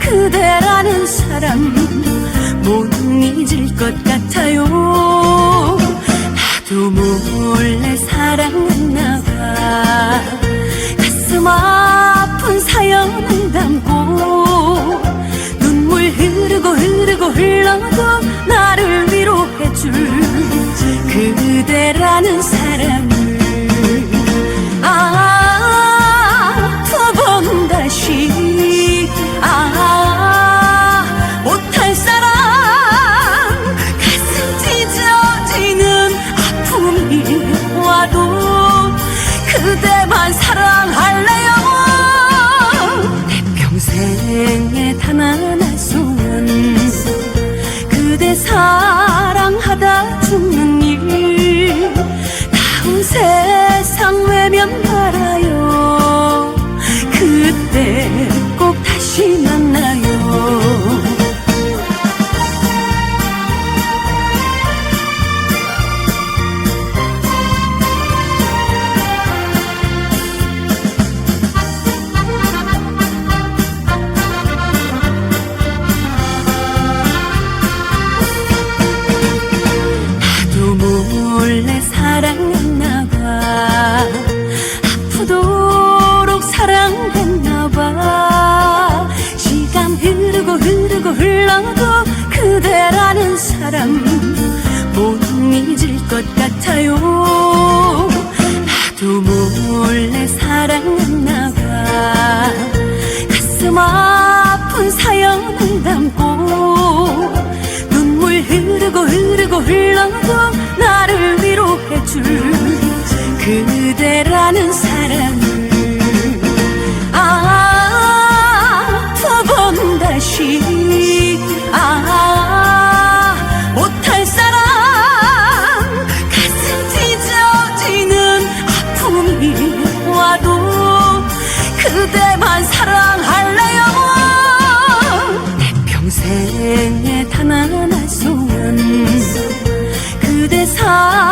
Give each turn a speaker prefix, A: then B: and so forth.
A: 그대라는 사람 못 잊을 것 같아요. 나도 몰래 사랑했나 봐 가슴 아픈 사연을 담고 눈물 흐르고 흐르고 흘러도 사랑하다 죽는 일. 다음 세상 외면 말아요. 그때 꼭 다시 사랑했나 봐. 아프도록 사랑했나 봐. 시간 흐르고 흐르고 흘러도 그대라는 사람 못 잊을 것 같아요. 나도 몰래 사랑했나 봐. 가슴 아픈 사연을 담고 눈물 흐르고 흐르고 흘러도 아, 두 번 다시. 아, 못할 사람 가슴 찢어지는 아픔이 와도 그대만 사랑할래요? 내 평생에 단 하나 소원. 그 대 사,